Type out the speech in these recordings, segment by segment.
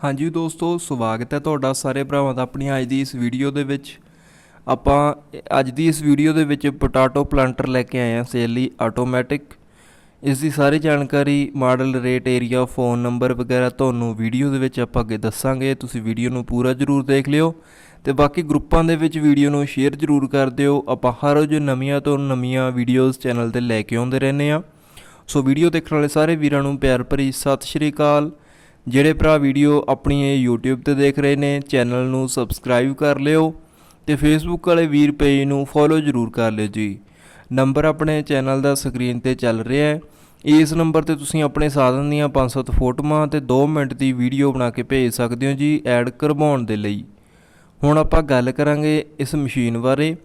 ਹਾਂਜੀ ਦੋਸਤੋ, ਸਵਾਗਤ ਹੈ ਤੁਹਾਡਾ ਸਾਰੇ ਭਰਾਵਾਂ ਦਾ ਆਪਣੀ ਅੱਜ ਦੀ ਇਸ ਵੀਡੀਓ ਦੇ ਵਿੱਚ। ਆਪਾਂ ਅੱਜ ਦੀ ਇਸ ਵੀਡੀਓ ਦੇ ਵਿੱਚ ਪੋਟਾਟੋ ਪਲਾਂਟਰ ਲੈ ਕੇ ਆਏ ਹਾਂ ਸੇਲ ਲਈ ਆਟੋਮੈਟਿਕ ਇਸ ਦੀ ਸਾਰੀ ਜਾਣਕਾਰੀ model rate area phone number ਵਗੈਰਾ ਤੁਹਾਨੂੰ ਵੀਡੀਓ ਦੇ ਵਿੱਚ ਆਪਾਂ ਅੱਗੇ ਦੱਸਾਂਗੇ। ਤੁਸੀਂ ਵੀਡੀਓ ਨੂੰ ਪੂਰਾ ਜ਼ਰੂਰ ਦੇਖ ਲਿਓ ਤੇ ਬਾਕੀ ਗਰੁੱਪਾਂ ਦੇ ਵਿੱਚ ਵੀਡੀਓ ਨੂੰ ਸ਼ੇਅਰ ਜ਼ਰੂਰ ਕਰ ਦਿਓ। ਆਪਾਂ ਹਰ ਰੋਜ਼ ਨਵੀਆਂ ਤੋਂ ਨਵੀਆਂ ਵੀਡੀਓਜ਼ ਚੈਨਲ ਤੇ ਲੈ ਕੇ ਆਉਂਦੇ ਰਹਿੰਦੇ ਆ ਸੋ ਵੀਡੀਓ ਦੇਖਣ ਵਾਲੇ ਸਾਰੇ ਵੀਰਾਂ ਨੂੰ ਪਿਆਰ ਭਰੀ ਸਤਿ ਸ਼੍ਰੀ ਅਕਾਲ। ਜਿਹੜੇ ਭਰਾ ਵੀਡੀਓ ਆਪਣੀ ਇਹ YouTube ਤੇ ਦੇਖ ਰਹੇ ਨੇ, ਚੈਨਲ ਨੂੰ ਸਬਸਕ੍ਰਾਈਬ ਕਰ ਲਿਓ ਤੇ Facebook ਵਾਲੇ ਵੀਰ ਪੇਜ ਨੂੰ ਫੋਲੋ ਜ਼ਰੂਰ ਕਰ ਲਿਓ ਜੀ। ਨੰਬਰ ਆਪਣੇ ਚੈਨਲ ਦਾ ਸਕਰੀਨ ਤੇ ਚੱਲ ਰਿਹਾ ਹੈ। ਇਸ ਨੰਬਰ ਤੇ ਤੁਸੀਂ ਆਪਣੇ ਸਾਧਨ ਦੀਆਂ 500 ਫੋਟੋਆਂ ਤੇ 2 ਮਿੰਟ ਦੀ ਵੀਡੀਓ ਬਣਾ ਕੇ ਭੇਜ ਸਕਦੇ ਹੋ ਜੀ, ਐਡ ਕਰਵਾਉਣ ਦੇ ਲਈ। ਹੁਣ ਆਪਾਂ ਗੱਲ ਕਰਾਂਗੇ ਇਸ ਮਸ਼ੀਨ ਬਾਰੇ।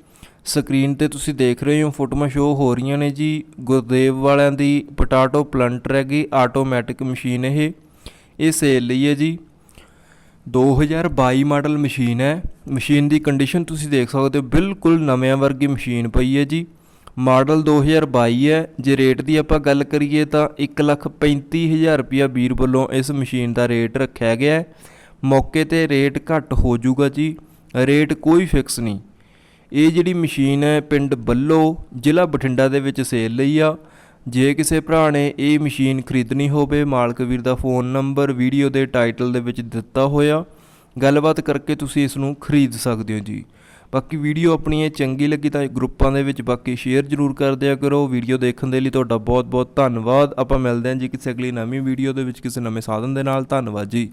ਸਕਰੀਨ ਤੇ ਤੁਸੀਂ ਦੇਖ ਰਹੇ ਹੋ, ਫੋਟੋਆਂ ਸ਼ੋ ਹੋ ਰਹੀਆਂ ਨੇ ਜੀ। ਗੁਰਦੇਵ ਵਾਲਿਆਂ ਦੀ ਪੋਟਾਟੋ ਪਲੰਟਰ ਹੈਗੀ ਆਟੋਮੈਟਿਕ ਮਸ਼ੀਨ ਇਹ। ਇਹ ਸੇਲ ਲਈ ਹੈ ਜੀ। 2022 ਮਾਡਲ ਮਸ਼ੀਨ ਹੈ। ਮਸ਼ੀਨ ਦੀ ਕੰਡੀਸ਼ਨ ਤੁਸੀਂ ਦੇਖ ਸਕਦੇ ਹੋ, ਬਿਲਕੁਲ ਨਵਿਆਂ ਵਰਗੀ ਮਸ਼ੀਨ ਪਈ ਹੈ ਜੀ। ਮਾਡਲ 2022 ਹੈ। ਜੇ ਰੇਟ ਦੀ ਆਪਾਂ ਗੱਲ ਕਰੀਏ ਤਾਂ 135000 ਰੁਪਿਆ ਵੀਰ ਵੱਲੋਂ ਇਸ ਮਸ਼ੀਨ ਦਾ ਰੇਟ ਰੱਖਿਆ ਗਿਆ ਹੈ। ਮੌਕੇ ਤੇ ਰੇਟ ਘੱਟ ਹੋ ਜਾਊਗਾ ਜੀ। ਰੇਟ ਕੋਈ ਫਿਕਸ ਨਹੀਂ। ਇਹ ਜਿਹੜੀ ਮਸ਼ੀਨ ਹੈ, ਪਿੰਡ ਬੱਲੋ, ਜ਼ਿਲ੍ਹਾ ਬਠਿੰਡਾ ਦੇ ਵਿੱਚ ਸੇਲ ਲਈ ਆ। ਜੇ ਕਿਸੇ ਭਰਾ ਨੇ ਇਹ ਮਸ਼ੀਨ ਖਰੀਦਣੀ ਹੋਵੇ, ਮਾਲਕ ਵੀਰ ਦਾ ਫੋਨ ਨੰਬਰ, ਵੀਡੀਓ ਦੇ ਟਾਈਟਲ ਦੇ ਵਿੱਚ ਦਿੱਤਾ ਹੋਇਆ। ਗੱਲਬਾਤ ਕਰਕੇ ਤੁਸੀਂ ਇਸ ਨੂੰ ਖਰੀਦ ਸਕਦੇ ਹੋ ਜੀ। ਬਾਕੀ ਵੀਡੀਓ ਆਪਣੀ ਇਹ ਚੰਗੀ ਲੱਗੀ ਤਾਂ ਗਰੁੱਪਾਂ ਦੇ ਵਿੱਚ ਬਾਕੀ ਸ਼ੇਅਰ ਜ਼ਰੂਰ ਕਰ ਦਿਆ ਕਰੋ। ਵੀਡੀਓ ਦੇਖਣ ਦੇ ਲਈ ਤੁਹਾਡਾ ਬਹੁਤ ਬਹੁਤ ਧੰਨਵਾਦ। ਆਪਾਂ ਮਿਲਦੇ ਹਾਂ ਜੀ ਕਿਸੇ ਅਗਲੀ ਨਵੀਂ ਵੀਡੀਓ ਦੇ ਵਿੱਚ ਕਿਸੇ ਨਵੇਂ ਸਾਧਨ ਦੇ ਨਾਲ। ਧੰਨਵਾਦ ਜੀ।